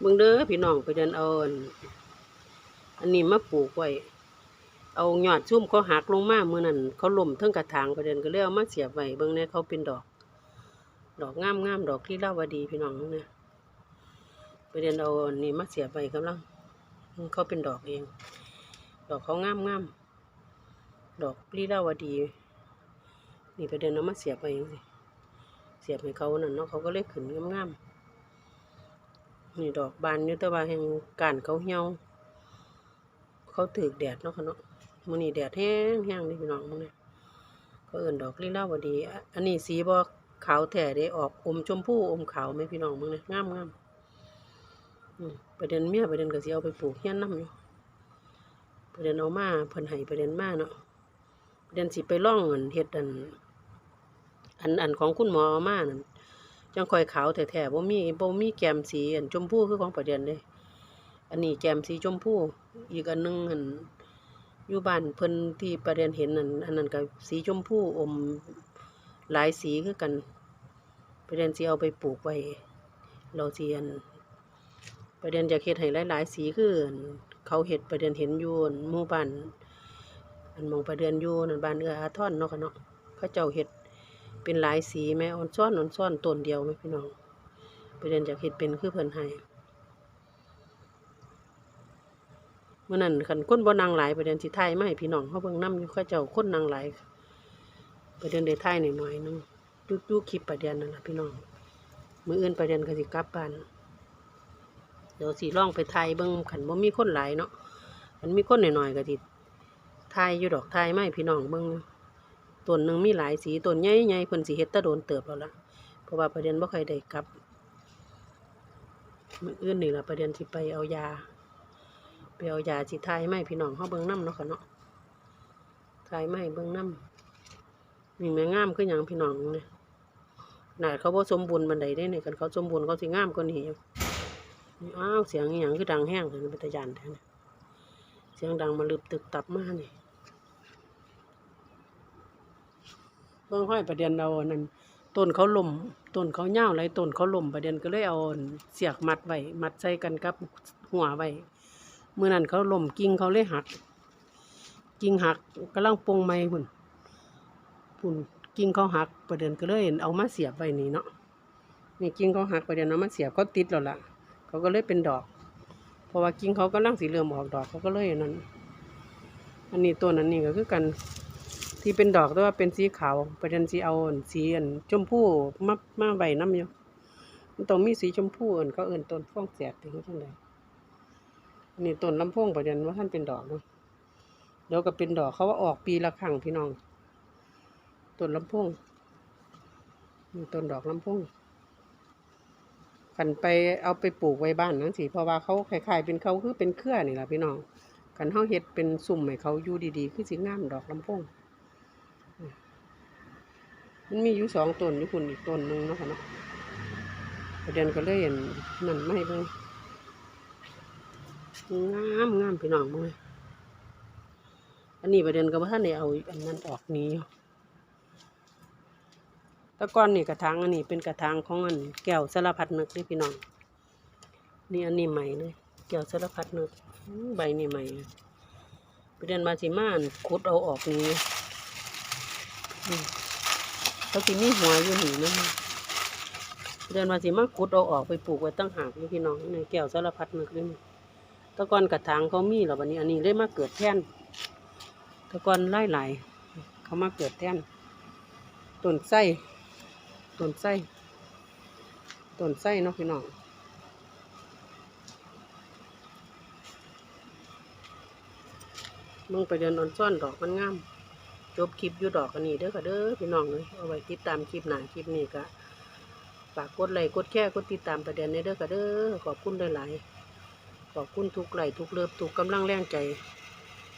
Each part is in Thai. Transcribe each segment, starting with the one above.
เบิ่งเด้อพี่น้องไปเดินเอาอันอันนี้มาปลูกไว้เอายอดซุ่มเขาหักลงมาเมื้อนั้นเขาล่มทั้งกระถางไปเดินก็เลยเอามาเสียบไว้เบิ่งแหน่เขาเป็นดอก ดอกงามๆดอกที่ล่าวดีพี่น้องเนี่ยไปเดินเอาอันนี้มาเสียบไว้กำลังเขาเป็นดอกเอง ดอกเขางามๆดอกลีลาวดี นี่ไปเดินเอามาเสียบไปจังซี่เสียบให้เขานั่นเนาะเขาก็เลยขึ้นงามๆ นี่ดอกบานอยู่แต่ว่าแห่งการเขาเหี่ยว เขาถือแดดเนาะค่ะเนาะมื้อนี้แดดแห้งแห้งนี่พี่น้องมื้อนี้เขาเอิ้นดอกลีลาวดี อันนี้สีบ่ขาวแท้เด้ออกอมชมพูอมขาวไหมพี่น้องมื้อนี้งามๆอืมไปเดินเมียไปเดินก็สิเอาไปปลูกเฮียนนํอยู่ไปเดินเอามาเพิ่นให้ไปเดินมาเนาะไปเดินสิไปล่องอันเฮ็ดอัน อันอันของคุณหมอเอามานั่น จังคอยขาวแท้ๆบ่มีบ่มีแก้มสีอันชมพูคือของประเดียนเด้อันนี้แก้มสีชมพูอีกอันหนึงอันอยู่บ้านเพิ่นที่ประเดียนเห็นนั่นอันนั้นก็สีชมพูอมหลายสีคือกัน ประเดียนสิเอาไปปลูกไว้เราสิอันประเดียนจะเฮ็ดให้หลายๆสีคืออันเขาเฮ็ดประเดียนเห็นยูนมู่บ้านอันมองประเดียนยูนบ้านเอื้ออาทรเนาะค่ะเนาะเขาเจ้าเฮ็ด เป็นหลายสีแม่อ่อนซ้อนอ่อนซ้อนต้นเดียวไหมพี่น้องไปเรียนจากเฮ็ดเป็นคือเพิ่นให้เมื่อนั้นคันคนบ่นางหลายไปเรียนสิไทยมาให้พี่น้องเขาเบิ่งนํอยู่เขาเจ้าคนนางหลายไปเรียนได้ไทยหน่อยๆนึงดูดูคลิปประเด็นนั่นแหละพี่น้องมืออื่นประเด็นก็สิกลับบ้านเดี๋ยวสิลองไปไทยเบิ่งคันบ่มีคนหลายเนาะคันมีคนหน่อยๆก็สิไทยอยู่ดอกไทยมาให้พี่น้องเบิ่ง ต้นหนึ่งมีหลายสีต้นใหญ่ใหญ่เพิ่นสิเฮ็ดตะโดนเติบแล้วล่ะเพราะว่าประเด็นบ่ค่อยได้กลับมื้ออื่นนี่ล่ะประเด็นสิไปเอายาไปเอายาสิทายมาให้พี่น้องเฮาเบิ่งนํเนาะค่ะเนาะทายมาให้เบิ่งนํนี่แม่งามคือหยังพี่น้องเนี่ยขนาเขาบ่สมบูรณ์บันไดได้นี่กันเขาสมบูรณ์เขาสิงามกว่านี้อยู่อ้าวเสียงอีหยังคือดังแห้งเลยเป็นตาย่านแท้เนี่ยเสียงดังมาลึบตึกตับมานี่ เพิ่งห้อยประเด็นเอาอันนั้นต้นเขาล่มต้นเขาเหี่ยวไรต้นเขาล่มประเด็นก็เลยเอาอันเสียกมัดไว้มัดใส่กันกับหัวไว้เมื่อนั้นเขาล่มกิ่งเขาเลยหัก กิ่งหักกำลังปงไม้พุ่นพุ่นกิ่งเขาหักประเด็นก็เลยเอามาเสียบไว้นี่เนาะนี่กิ่งเขาหักประเด็นเอามาเสียบเขาติดแล้วล่ะ เขาก็เลยเป็นดอก เพราะว่ากิ่งเขากำลังสีเหลืองออกดอกเขาก็เลยอันนั้นอันนี้ต้นอันนี้ก็คือกัน ที่เป็นดอกแต่ว่าเป็นสีขาวประเด็นสีเอาอันสีอันชมพูมามาใบน้ำอยู่มันต้องมีสีชมพูอันเขาเอิ้นต้นฟ้องแสดถึงจังไดนนี้ต้นลำโพงประเด็นว่าท่านเป็นดอกเนาะเดี๋ยวก็เป็นดอกเขาว่าออกปีละครั้งพี่น้องต้นลำโพงนี่ต้นดอกลำโพงกันไปเอาไปปลูกไว้บ้านนั่นสิเพราะว่าเขาคล้ายๆเป็นเขาคือเป็นเครือนี่แหละพี่น้องกันเฮาเฮ็ดเป็นสุ่มให้เขาอยู่ดีๆ คือสิงามดอกลำโพง มันมีอยู่สองต้นอยู่คุณอีกต้นหนึ่งเนาะค่ะเนาะประเด็นก็เลยเห็นนั่นไม่เบิ่งงามงามพี่น้องมึงอันนี้ประเด็นก็ว่าท่านได้เอาอันนั้นออกนี้ตะก้อนนี่กระถางอันนี้เป็นกระถางของอันแก้วสารพัดนึกนี่พี่น้อง นี่อันนี้ใหม่เลยแก้วสารพัดนึกอื้อใบนี่ใหม่ประเด็นมาสิมานขุดเอาออกนี้อืม เขาสิมีหัวอยู่หนีนะเดือนมาสิมาขุดเอาออกไปปลูกไว้ตั้งหากอยู่พี่น้องในแก้วสารพัดนึกเลยนี่แตะกอนกระถางเขามีแล้วบัดนี้ อันนี้เลยมาเกิดแท่นแตะกอนไล่หลายเขามาเกิดแท่นต้นไส้ต้นไส้ต้นไส้เนาะพี่น้องมึงไปเดินออนซ่อนดอกมันงาม จบคลิปยู่ดอกกันนี่เด้อค่ะเด้อพี่น้องเลยเอาไว้ติดตามคลิปหนาคลิปนี้ก็ฝากกดไลค์กดแชร์กดติดตามประเด็นในเด้อค่ะเด้อขอบคุณหลายๆขอบคุณทุกไลค์ทุกเลิฟทุกกำลังแรงใจ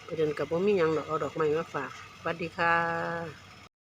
ประเด็นกับผมมียังดอกเอาดอกไม้มาฝากสวัสดีค่ะ